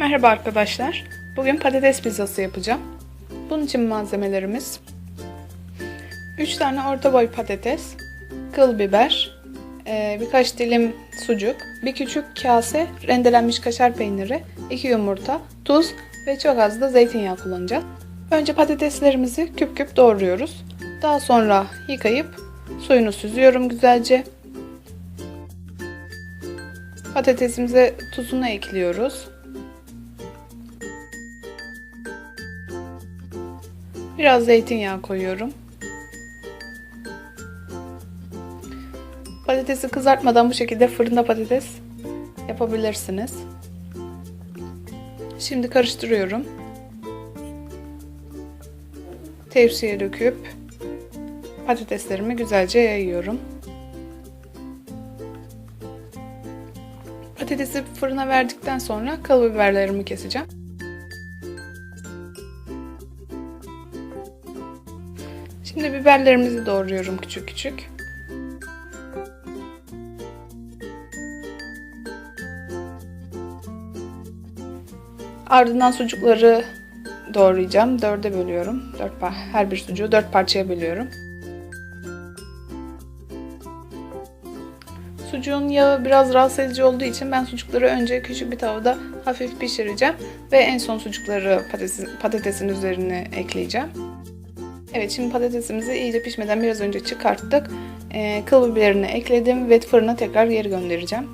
Merhaba arkadaşlar. Bugün patates pizzası yapacağım. Bunun için malzemelerimiz 3 tane orta boy patates, kıl biber, e, birkaç dilim sucuk, bir küçük kase rendelenmiş kaşar peyniri, 2 yumurta, tuz ve çok az da zeytinyağı kullanacağız. Önce patateslerimizi küp küp doğruyoruz. Daha sonra yıkayıp suyunu süzüyorum güzelce. Patatesimize tuzunu ekliyoruz. Biraz zeytinyağı koyuyorum. Patatesi kızartmadan bu şekilde fırında patates yapabilirsiniz. Şimdi karıştırıyorum. Tepsiye döküp patateslerimi güzelce yayıyorum. Patatesi fırına verdikten sonra kıl biberlerimi keseceğim. Şimdi biberlerimizi doğruyorum küçük küçük. Ardından sucukları doğrayacağım. Dörde bölüyorum. Dört her bir sucuğu dört parçaya bölüyorum. Sucuğun yağı biraz rahatsız edici olduğu için ben sucukları önce küçük bir tavada hafif pişireceğim ve en son sucukları patatesin, patatesin üzerine ekleyeceğim. Evet şimdi patatesimizi iyice pişmeden biraz önce çıkarttık. Ee, kıl biberini ekledim ve fırına tekrar geri göndereceğim.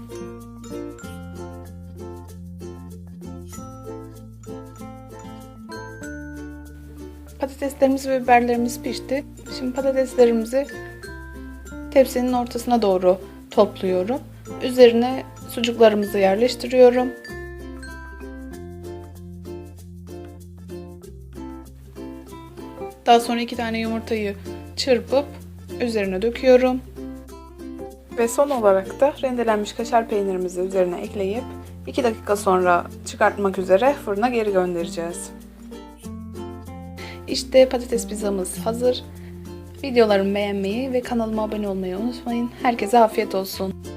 Patateslerimiz ve biberlerimiz pişti. Şimdi patateslerimizi tepsinin ortasına doğru topluyorum. Üzerine sucuklarımızı yerleştiriyorum. Daha sonra iki tane yumurtayı çırpıp üzerine döküyorum. Ve son olarak da rendelenmiş kaşar peynirimizi üzerine ekleyip 2 dakika sonra çıkartmak üzere fırına geri göndereceğiz. İşte patates pizzamız hazır. Videolarımı beğenmeyi ve kanalıma abone olmayı unutmayın. Herkese afiyet olsun.